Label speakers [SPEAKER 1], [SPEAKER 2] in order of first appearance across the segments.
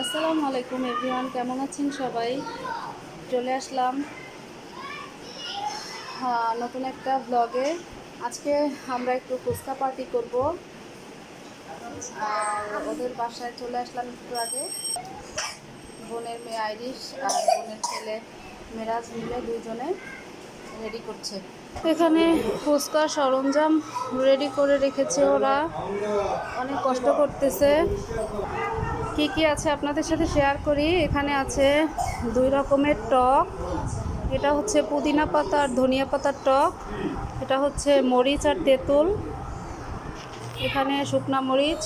[SPEAKER 1] আসসালামু আলাইকুম এভরিওয়ান, কেমন আছেন সবাই? চলে আসলাম হ্যাঁ নতুন একটা ব্লগে আজকে আমরা একটু ফুচকা পার্টি করব। আর ওদের বাসায় চলে আসলাম একটু আগে। বোনের মেয়ে আইরিশ আর বোনের ছেলে মেরাজ মিলে দুজনে রেডি করছে। এখানে ফুচকা সরঞ্জাম রেডি করে রেখেছে ওরা। অনেক কষ্ট করতেছে। কি কি আছে আপনাদের সাথে শেয়ার করি? এখানে আছে দুই রকমের টক। এটা হচ্ছে পুদিনা পাতা আর ধনিয়া পাতার টক। এটা হচ্ছে মরিচ আর তেঁতুল। এখানে শুকনা মরিচ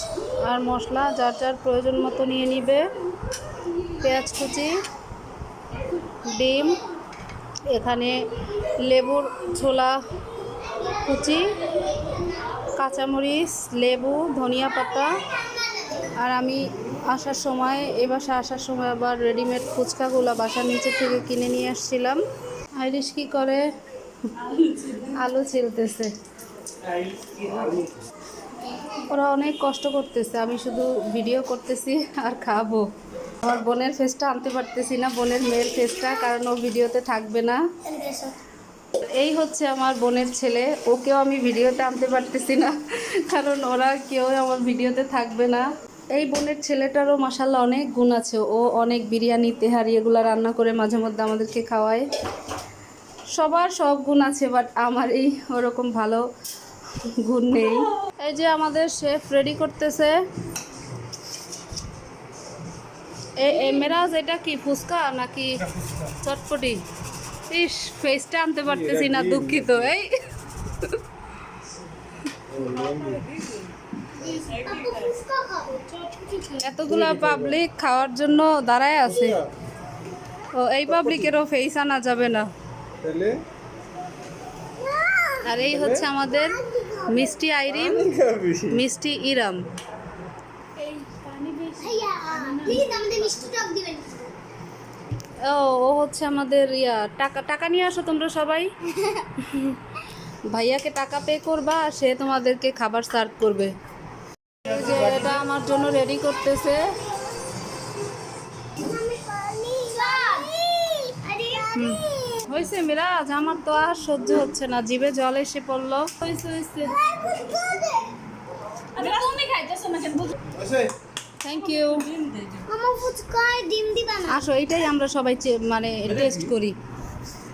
[SPEAKER 1] আর মশলা যার যার প্রয়োজন মতো নিয়ে নিবে। পেঁয়াজ কুচি, ডিম, এখানে লেবুর ছোলা কুচি, কাঁচামরিচ, লেবু, ধনিয়া পাতা আর আমি আসার সময় এ বাসা আসার সময় আবার রেডিমেড ফুচকাগুলো বাসার নিচে থেকে কিনে নিয়ে আসছিলাম। আইরিশ কি করে? আলু ছিলতেছে। ওরা অনেক কষ্ট করতেছে, আমি শুধু ভিডিও করতেছি আর খাব। আমার বোনের ফেসটা আনতে পারতেছি না, বোনের মেয়ের ফেসটা কারণ ও ভিডিওতে থাকবে না। এই হচ্ছে আমার বোনের ছেলে। ওকেও আমি ভিডিওতে আনতে পারতেছি না কারণ ওরা কেউ আমার ভিডিওতে থাকবে না। এই বোনের ছেলেটারও মাসাল্লাহ অনেক গুণ আছে। ও অনেক বিরিয়ানি তেহারি এগুলো রান্না করে মাঝে মধ্যে আমাদেরকে খাওয়ায়। সবার সব গুণ আছে বাট আমার এই ওরকম ভালো গুণ নেই। এই যে আমাদের শেফ রেডি করতেছে। এ এ মেরাজ এটা কি ফুচকা নাকি চটপটি? ইস ফেসটা আনতে পারতেছি না দুঃখিত এই। এতগুলা পাবলিক খাওয়ার জন্য দাঁড়ায় আছে। ও এই পাবলিকেরও ফেস আনা যাবে না। আর এই হচ্ছে আমাদের মিষ্টি আইরিম মিষ্টি ইরাম।
[SPEAKER 2] ভাইয়া প্লিজ আমাদের মিষ্টি টক দিবেন।
[SPEAKER 1] ও ও হচ্ছে আমাদের ইয়া টাকা টাকা নিয়ে আসো তোমরা সবাই। ভাইয়াকে টাকা পে করবা আর সে তোমাদেরকে খাবার সার্ভ করবে। যে এটা আমার জন্য রেডি করতেছে। হয়েছে মিরাজ আমার তো আর সহ্য হচ্ছে না জিভে জল এসে পড়ল। হয়েছে হয়েছে থ্যাংক ইউ
[SPEAKER 2] মামা ফুচকায় ডিম দিবা না।
[SPEAKER 1] আসো এইটাই আমরা সবাই মানে টেস্ট করি।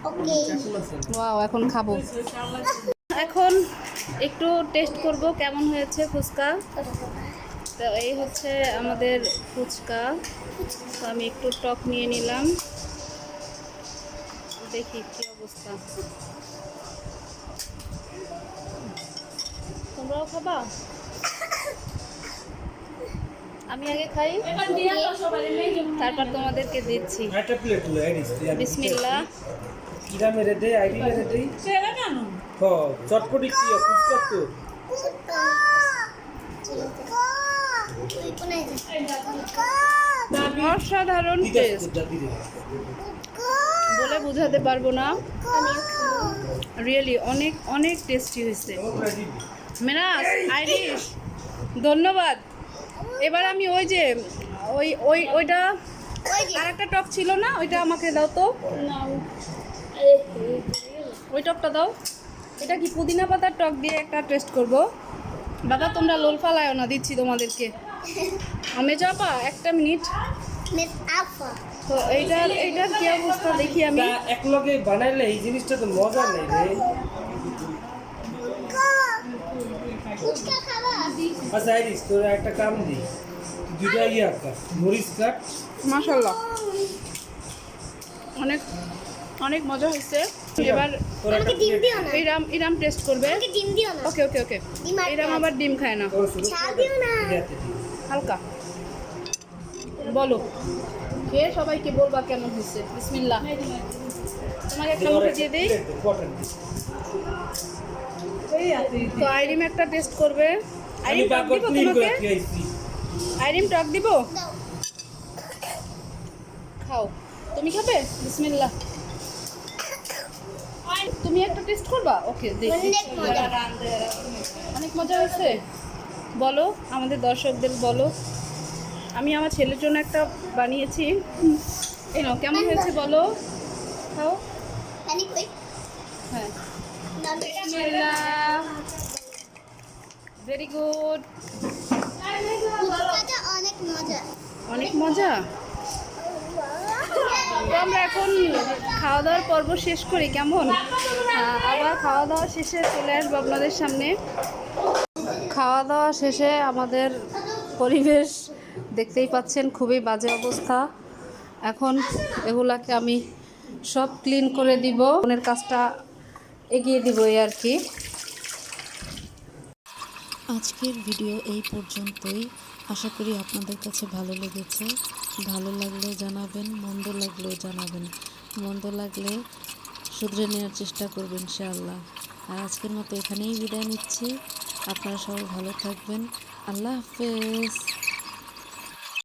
[SPEAKER 2] ওকে
[SPEAKER 1] ওয়াও এখন খাব। এখন একটু টেস্ট করব কেমন হয়েছে ফুচকা। তো এই হচ্ছে আমাদের ফুচকা। তো আমি একটু টক নিয়ে নিলাম। দেখি কি অবস্থা। তোমরাও খাবা? আমি আগে খাই। তারপর তোমাদেরকে দিচ্ছি।
[SPEAKER 3] একটা প্লেট হলো আইডিস
[SPEAKER 1] বিসমিল্লা।
[SPEAKER 3] কিরা মেরে দে আইডি মেরে দে হ চটপটি কি ফুচকা তো?
[SPEAKER 1] অসাধারণ টেস্ট বলে বোঝাতে পারব না। রিয়েলি অনেক অনেক টেস্টি হয়েছে। মেরাজ আইরিশ ধন্যবাদ। এবার আমি ওই যে ওই ওই ওইটা আর একটা টক ছিল না ওইটা আমাকে দাও তো। ওই টকটা দাও। এটা কি পুদিনা পাতার টক দিয়ে একটা টেস্ট করব? দাদা তোমরা লোল ফালায়ও না দিচ্ছি তোমাদেরকে। আমি চাপা একটা মিনিট। তো এইটার এইটার কি অবস্থা দেখি আমি।
[SPEAKER 3] তা এক লগে বানাইলে এই জিনিসটা তো মজা নেই রে
[SPEAKER 2] ফুচকা খাবা
[SPEAKER 3] আচ্ছা তোর একটা কাম ইয়া কাট মরিচ কাট।
[SPEAKER 1] মাশাল্লাহ অনেক অনেক মজা হয়েছে। এবার ইরাম ইরাম টেস্ট করবে।
[SPEAKER 2] আমাকে ডিম দিও না।
[SPEAKER 1] ওকে ওকে ওকে। ইরাম আবার ডিম খায় না। হালকা। বলো খেয়ে সবাইকে বলবা কেমন হয়েছে? বিসমিল্লাহ। তোমাকে একটা মুখে দিয়ে দিই। তো আইরিম একটা টেস্ট করবে।
[SPEAKER 3] আমি
[SPEAKER 1] আইরিম টক দিব তোমাকে?
[SPEAKER 3] খাইছি
[SPEAKER 1] টক দিব? খাও। তুমি খাবে? বিসমিল্লাহ। তুমি একটা টেস্ট করবা? ওকে দেখি।
[SPEAKER 2] অনেক মজা।
[SPEAKER 1] হয়েছে। বলো আমাদের দর্শকদের বলো। আমি আমার ছেলের জন্য একটা বানিয়েছি। এই নাও কেমন হয়েছে বলো? খাও। হ্যাঁ। ভেরি গুড
[SPEAKER 2] অনেক মজা।
[SPEAKER 1] অনেক মজা? তো আমরা এখন খাওয়া দাওয়ার পর্ব শেষ করি কেমন? আবার খাওয়া দাওয়া শেষে চলে আসব আপনাদের সামনে। খাওয়া দাওয়া শেষে আমাদের পরিবেশ দেখতেই পাচ্ছেন খুবই বাজে অবস্থা। এখন এগুলাকে আমি সব ক্লিন করে দিব। ফোনের কাজটা এগিয়ে দিব এই আর কি।
[SPEAKER 4] আজকের ভিডিও এই পর্যন্তই। আশা করি আপনাদের কাছে ভালো লেগেছে। ভালো লাগলে জানাবেন, মন্দ লাগলেও জানাবেন। মন্দ লাগলে শুধরে নেওয়ার চেষ্টা করবেন, ইনশাআল্লাহ। আর আজকের মতো এখানেই বিদায় নিচ্ছি। আপনারা সবাই ভালো থাকবেন। আল্লাহ হাফেজ।